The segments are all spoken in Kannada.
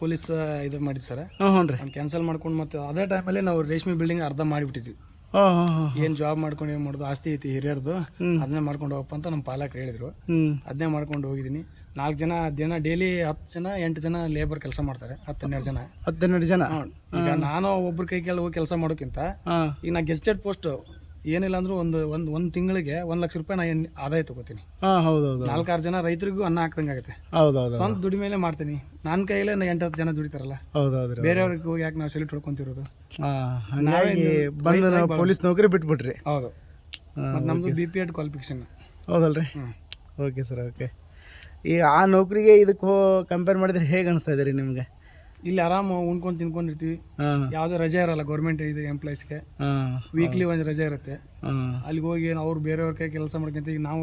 ಪೊಲೀಸ್ ಇದು ಮಾಡಿದ್ ಸರ್. ಹಾಂ ಹ್ಞೂ ರೀ. ಕ್ಯಾನ್ಸಲ್ ಮಾಡ್ಕೊಂಡು ಮತ್ತೆ ಅದೇ ಟೈಮಲ್ಲಿ ನಾವು ರೇಷ್ಮೆ ಬಿಲ್ಡಿಂಗ್ ಅರ್ಧ ಮಾಡಿಬಿಟ್ಟಿದ್ವಿ. ಏನ್ ಹಾಂ ಹಾಂ ಏನು ಜಾಬ್ ಮಾಡ್ಕೊಂಡು ಏನು ಮಾಡುದು ಆಸ್ತಿ ಐತಿ ಹಿರಿಯರ್ದು. ಅದನ್ನೇ ಮಾಡ್ಕೊಂಡು ಹೋಗಪ್ಪ ಅಂತ ನಮ್ಮ ಪಾಲಕರು ಹೇಳಿದ್ರು. ಅದನ್ನೇ ಮಾಡ್ಕೊಂಡು ಹೋಗಿದ್ದೀನಿ. ನಾಲ್ಕು ಜನ ದಿನ ಡೈಲಿ ಹತ್ತು ಜನ ಎಂಟು ಜನ ಲೇಬರ್ ಕೆಲಸ ಮಾಡ್ತಾರೆ ಹತ್ತು ಹನ್ನೆರಡು ಜನ. ಹತ್ತೆರಡು ಜನ? ಈಗ ನಾನು ಒಬ್ರ ಕೈ ಕೆಳಗೆ ಹೋಗಿ ಕೆಲಸ ಮಾಡೋಕ್ಕಿಂತ ಈಗ ನಾ ಗೆಸ್ಟೆಡ್ ಪೋಸ್ಟ್ ಏನಿಲ್ಲ ಅಂದ್ರೂ ಒಂದು ಒಂದು ಒಂದು ತಿಂಗಳಿಗೆ ಒಂದ್ ಲಕ್ಷ ರೂಪಾಯಿ ನಾ ಏನ್ ಆದಾಯ ತಗೋತೀನಿ. ಹಾಂ ಹೌದು ಹೌದು ನಾಲ್ಕಾರು ಜನ ರೈತರಿಗೂ ಅನ್ನ ಹಾಕ್ದಂಗೆ ಆಗುತ್ತೆ. ಹೌದು ದುಡಿ ಸ್ವಂತ ದುಡಿಮೇಲೆ ಮಾಡ್ತೀನಿ. ನನ್ನ ಕೈಯಲ್ಲೇ ನಾ ಎಂಟು ಹತ್ತು ಜನ ದುಡಿತಾರಲ್ಲ. ಹೌದು ಹೌದು. ರೀ ಬೇರೆಯವ್ರಿಗೆ ಯಾಕೆ ನಾವು ಸೆಲೆಕ್ಟ್ ಹೊಡ್ಕೊಂತಿರೋದು? ಹಾಗಾಗಿ ಬಂದು ನಾವು ಪೊಲೀಸ್ ನೌಕರಿ ಬಿಟ್ಬಿಟ್ರಿ. ಹೌದು. ನಮ್ದು ಮತ್ತು ನಮ್ಮದು ಬಿ ಪಿ ಎಡ್ ಕ್ವಾಲಿಫಿಕೇಶನ್ ಹೌದಲ್ರಿ? Okay sir okay. ಈ ಆ ನೌಕರಿಗೆ ಇದಕ್ಕೆ ಕಂಪೇರ್ ಮಾಡಿದ್ರೆ ಹೇಗೆ ಅನಿಸ್ತಾ ಇದೆ ರೀ ನಿಮಗೆ? ಇಲ್ಲಿ ಆರಾಮ ಉಣ್ಕೊಂಡು ತಿನ್ಕೊಂಡಿರ್ತೀವಿ ಯಾವುದೇ ರಜೆ ಇರಲ್ಲ ಗೌರ್ಮೆಂಟ್ ಇದು ಎಂಪ್ಲಾಯ್ಸ್ಗೆ ವೀಕ್ಲಿ ಒಂದು ರಜೆ ಇರುತ್ತೆ. ಅಲ್ಲಿಗೆ ಹೋಗಿ ಅವ್ರು ಬೇರೆಯವ್ರ ಕೈ ಕೆಲಸ ಮಾಡ್ಕೊಂತ ಈಗ ನಾವು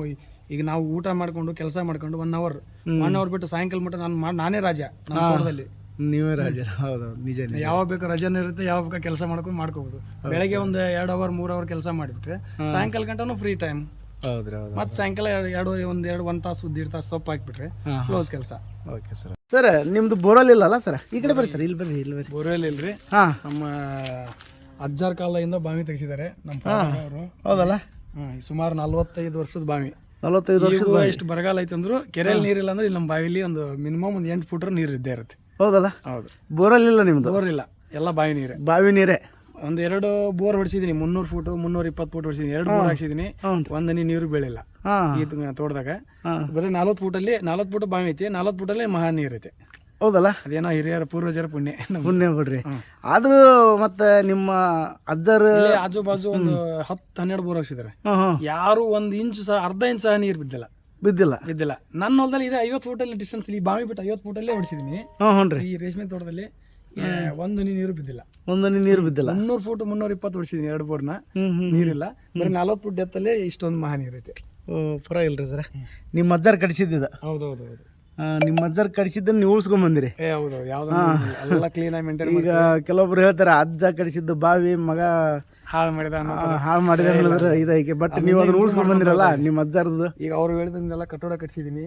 ಈಗ ನಾವು ಊಟ ಮಾಡ್ಕೊಂಡು ಕೆಲಸ ಮಾಡ್ಕೊಂಡು ಒನ್ ಅವರ್. ಒನ್ ಅವರ್ ಬಿಟ್ಟು ಸಾಯಂಕಾಲ ಮಟ್ಟ ನಾನು ನಾನೇ ರಾಜ ನಮ್ಮ ತೋಟದಲ್ಲಿ. ನೀವೇ ರಾಜ. ಹೌದು ನಿಜ ಯಾವಾಗ ಬೇಕು ರಜೆನೂ ಇರುತ್ತೆ ಯಾವಾಗ ಬೇಕು ಕೆಲಸ ಮಾಡ್ಕೊಂಡು ಮಾಡ್ಕೋಬಹುದು ಬೆಳಗ್ಗೆ ಒಂದು ಎರಡು ಅವರ್ ಮೂರು ಅವರ್ ಕೆಲಸ ಮಾಡಿಬಿಟ್ರೆ ಸಾಯಂಕಾಲ ಗಂಟನು ಫ್ರೀ ಟೈಮ್ ಮತ್ತೆ ಸಾಯಂಕಾಲ ಎರಡು ಒಂದು ಎರಡು ಒಂದು ತಾಸು ದೀಡ್ ತಾಸು ಸೊಪ್ಪು ಹಾಕ್ಬಿಟ್ರೆ ಕ್ಲೋಸ್ ಕೆಲಸ. ಓಕೆ ಸರ್ ಸರ್ ನಿಮ್ದು ಬೋರಲ್ ಇಲ್ಲಲ್ಲ ಸರ್? ಈ ಕಡೆ ಬರ್ರಿ ಸರ್ ಇಲ್ಲಿ ಬರ್ರಿ ಇಲ್ಲಿ ಬರ್ರಿ. ಬೋರ್ವೆಲ್ ಇಲ್ರಿ. ಹಾಂ. ನಮ್ಮ ಅಜ್ಜಾರ್ ಕಾಲದಿಂದ ಬಾವಿ ತೆಗೆಸಿದ್ದಾರೆ ನಮ್ಮ ಅವರು. ಹೌದಲ್ಲ? ಸುಮಾರು ನಲ್ವತ್ತೈದು ವರ್ಷದ ಬಾವಿ. ನಲ್ವತ್ತೈದು ವರ್ಷ ಎಷ್ಟು ಇಷ್ಟು ಬರಗಾಲ ಐತೆ ಅಂದ್ರು ಕೆರೆಯಲ್ಲಿ ನೀರಿಲ್ಲ ಅಂದ್ರೆ ಇಲ್ಲಿ ನಮ್ಮ ಬಾವಿಲಿ ಒಂದು ಮಿನಿಮಮ್ ಒಂದು ಎಂಟು ಫುಟ್ರ ನೀರು ಇದ್ದೇ ಇರುತ್ತೆ. ಹೌದಲ್ಲ? ಹೌದು. ಬೋರಲ್ಲಿ ಇಲ್ಲ ನಿಮ್ದು? ಬೋರ್ ಇಲ್ಲ ಎಲ್ಲ ಬಾವಿ ನೀರೇ. ಬಾವಿ ನೀರೇ? ಒಂದು ಎರಡು ಬೋರ್ ಹೊಡಿಸಿದೀನಿ ಮುನ್ನೂರು ಫೂಟ್ ಮುನ್ನೂರ ಇಪ್ಪತ್ತು ಫೂಟ್ ಹೊಡಿಸಿದೀನಿ ಎರಡು ಬೋರ್ ಹಾಕ್ಸಿದೀನಿ ಒಂದ್ ಹನಿ ನೀರು ಬೀಳಿಲ್ಲ ಈ ತೋಟದಾಗ. ಬರೀ ನಲ್ವತ್ತು ಫೂಟಲ್ಲಿ ನಲ್ವತ್ತು ಫೂಟ್ ಬಾವಿ ಐತಿ ನಲ್ವತ್ತು ಅಲ್ಲಿ ಮಹಾ ನೀರು ಐತಿ. ಹೌದಲ್ಲ? ಅದೇನೋ ಹಿರಿಯರ ಪೂರ್ವಜರ ಪುಣ್ಯ. ಪುಣ್ಯ ಬಿಡ್ರಿ. ಆದ್ರೂ ಮತ್ತೆ ನಿಮ್ಮ ಅಜ್ಜರ ಆಜು ಬಾಜು ಒಂದು ಹತ್ತು ಹನ್ನೆರಡು ಬೋರ್ ಹಾಕ್ಸಿದ್ದಾರೆ ಹಾಂ ಹಾಂ. ಯಾರು ಒಂದ್ ಇಂಚು ಸಹ ಅರ್ಧ ಇಂಚ್ ಸಹ ನೀರು ಬಿದ್ದಿಲ್ಲ. ಬಿದ್ದಿಲ್ಲ? ಬಿದ್ದಿಲ್ಲ. ನನ್ನ ಹೊಲದಲ್ಲಿ ಇದೆ ಐವತ್ತು ಅಲ್ಲಿ ಡಿಸ್ಟೆನ್ಸ್ ಈ ಬಾವಿ ಬಿಟ್ಟು ಐವತ್ತು ಫೂಟಲ್ಲೇ ಹೊಡಿಸಿದೀನಿ. ಈ ರೇಷ್ಮೆ ತೋಟದಲ್ಲಿ ಒಂದು ನೀರು ಬಿದ್ದಿಲ್ಲ. ಒಂದೊಂದು ನೀರು ಬಿದ್ದಿಲ್ಲ. ಮುನ್ನೂರು ಫೂಟ್ ಮುನ್ನೂರ ಇಪ್ಪತ್ತು ಹೊಡಿಸಿದೀನಿ ಎರಡು ಬೋರ್ನ ನೀರಿಲ್ಲ. ಬರೀ ನಲ್ವತ್ತು ಫುಟ್ ಎತ್ತಲ್ಲೇ ಇಷ್ಟೊಂದು ಮಹಾ ನೀರು ಐತೆ ಓ ಪರವಾಗಿಲ್ಲ ರೀ ಸರ್ ನಿಮ್ಮ ಅಜ್ಜಾರ್ ಕಡಿಸಿದ್ದಿದ ಹೌದು ಹೌದು ಹೌದು ನಿಮ್ಮ ಅಜ್ಜಾರ್ ಕಡಿಸಿದ್ದನ್ನು ನೀವು ಉಳ್ಸ್ಕೊಂಡ್ ಬಂದಿರಿ. ಏ ಹೌದು ಯಾವ್ದು ಎಲ್ಲ ಕ್ಲೀನ್ ಆಗಿ ಮೇಂಟೈನ್ ಈಗ ಕೆಲವೊಬ್ರು ಹೇಳ್ತಾರೆ ಅಜ್ಜ ಕಡಿಸಿದ್ದು ಬಾವಿ ಮಗ ಹಾಳು ಮಾಡಿದ ಹಾಳು ಮಾಡಿದ ಇದಕ್ಕೆ ಬಟ್ ನೀವು ಅದನ್ನ ಉಳಿಸ್ಕೊಂಡ್ ಬಂದಿರಲ್ಲ ನಿಮ್ಮ ಅಜ್ಜಾರದು ಈಗ ಅವ್ರು ಹೇಳಿದಂಗೆಲ್ಲ ಕಟ್ಟೋಡ ಕಟ್ಸಿದೀನಿ.